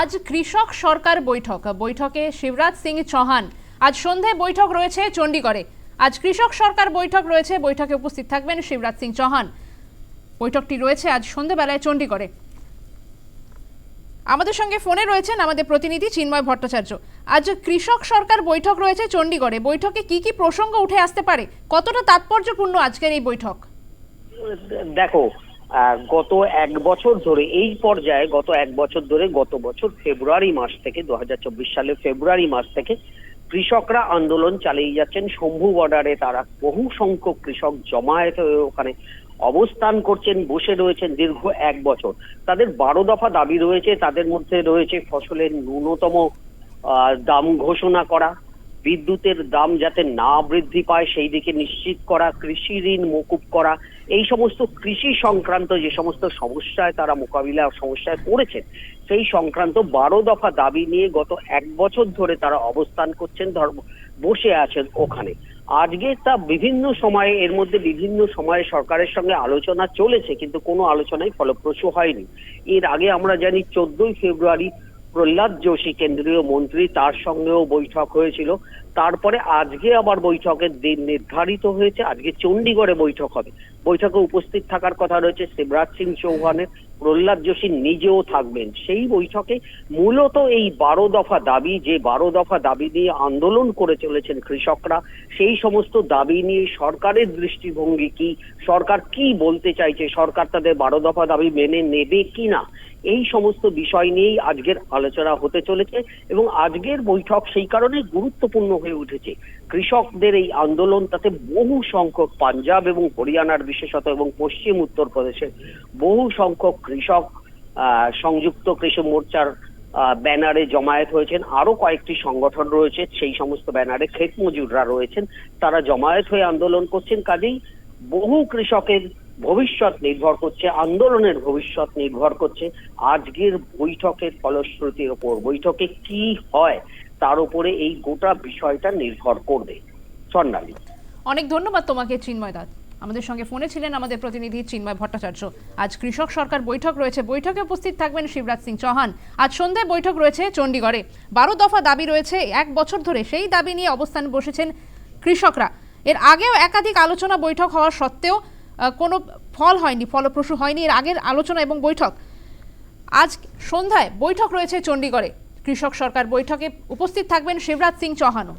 আজ কৃষক সরকার বৈঠক। বৈঠকে শিবরাজ সিং চৌহান। আজ সন্ধ্যায় বৈঠক রয়েছে চণ্ডীগড়ে। আজ কৃষক সরকার বৈঠক রয়েছে। বৈঠকে উপস্থিত থাকবেন শিবরাজ সিং চৌহান। বৈঠকটি রয়েছে আজ সন্ধ্যেবেলায় চণ্ডীগড়ে। আমাদের সঙ্গে ফোনে রয়েছেন আমাদের প্রতিনিধি চিন্ময় ভট্টাচার্য। আজ কৃষক সরকার বৈঠক রয়েছে চণ্ডীগড়ে। বৈঠকে কি কি প্রসঙ্গ উঠে আসতে পারে? কতটা তাৎপর্যপূর্ণ আজকের এই বৈঠক? দেখো গত এক বছর ধরে, এই পর্যায়ে গত এক বছর ধরে, গত বছর ফেব্রুয়ারি মাস থেকে দু সালের ফেব্রুয়ারি মাস থেকে কৃষকরা আন্দোলন চালিয়ে যাচ্ছেন। শম্ভু বর্ডারে তারা বহু সংখ্যক কৃষক জমায়েত হয়ে ওখানে অবস্থান করছেন, বসে রয়েছেন দীর্ঘ এক বছর। তাদের বারো দফা দাবি রয়েছে, তাদের মধ্যে রয়েছে ফসলের ন্যূনতম দাম ঘোষণা করা, বিদ্যুতের দাম যাতে না বৃদ্ধি পায় সেই দিকে নিশ্চিত করা, কৃষি ঋণ মকুব করা এই সমস্ত কৃষি সংক্রান্ত যে সমস্ত সমস্যায় তারা মোকাবিলা সমস্যায় পড়েছেন, সেই সংক্রান্ত বারো দফা দাবি নিয়ে গত এক বছর ধরে তারা অবস্থান করছেন ধর্ম বসে আছেন ওখানে। আজকে তা বিভিন্ন সময়ে, এর মধ্যে বিভিন্ন সময়ে সরকারের সঙ্গে আলোচনা চলেছে, কিন্তু কোনো আলোচনাই ফলপ্রসূ হয়নি। এর আগে আমরা জানি, চোদ্দই ফেব্রুয়ারি প্রহ্লাদ যোশী, কেন্দ্রীয় মন্ত্রী, তার সঙ্গেও বৈঠক হয়েছিল। তারপরে আজকে আবার বৈঠকের দিন নির্ধারিত হয়েছে। আজকে চণ্ডীগড়ে বৈঠক হবে। বৈঠকে উপস্থিত থাকার কথা রয়েছে শিবরাজ সিং চৌহানের প্রহ্লাদ যোশী নিজেও থাকবেন। সেই বৈঠকে মূলত এই বারো দফা দাবি, যে বারো দফা দাবি নিয়ে আন্দোলন করে চলেছেন কৃষকরা, সেই সমস্ত দাবি নিয়ে সরকারের দৃষ্টিভঙ্গি কি? সরকার কি বলতে চাইছে? সরকার তাদের বারো দফা দাবি মেনে নেবে কি না এই সমস্ত বিষয় নিয়েই আজকের আলোচনা হতে চলেছে এবং আজকের বৈঠক সেই কারণে গুরুত্বপূর্ণ হয়ে উঠেছে। কৃষকদের এই আন্দোলন তাতে বহু সংখ্যক পাঞ্জাব এবং হরিয়ানার বিশেষত এবং পশ্চিম উত্তরপ্রদেশের বহু সংখ্যক কৃষক সংযুক্ত কৃষি মোর্চার ব্যানারে জমায়েত হয়েছেন। আরও কয়েকটি সংগঠন রয়েছে, সেই সমস্ত ব্যানারে ক্ষেত মজুররা রয়েছেন। তারা জমায়েত হয়ে আন্দোলন করছেন। কাজেই বহু কৃষকের ভবিষ্যৎ নির্ভর করছে, আন্দোলনের ভবিষ্যৎ নির্ভর করছে, আজকের বৈঠকের ফলশ্রুতির ওপর। বৈঠকে কি হয়, তার উপরে এই গোটা বিষয়টা নির্ভর করবে। স্বর্ণালী। অনেক ধন্যবাদ তোমাকে, চিন্ময় দাস আমাদের সঙ্গে ফোনে ছিলেন আমাদের প্রতিনিধি চিন্ময় ভট্টাচার্য। আজ কৃষক সরকার বৈঠক রয়েছে। বৈঠকে উপস্থিত থাকবেন শিবরাজ সিং চৌহান। আজ সন্ধ্যায় বৈঠক রয়েছে চণ্ডীগড়ে। বারো দফা দাবি রয়েছে, এক বছর ধরে সেই দাবি নিয়ে অবস্থান বসেছেন কৃষকরা। এর আগেও একাধিক আলোচনা বৈঠক হওয়া সত্ত্বেও কোনো ফল হয়নি, ফলপ্রসূ হয়নি এর আগের আলোচনা এবং বৈঠক। আজ সন্ধ্যায় বৈঠক রয়েছে চণ্ডীগড়ে। কৃষক সরকার বৈঠকে উপস্থিত থাকবেন শিবরাজ সিং চৌহানও।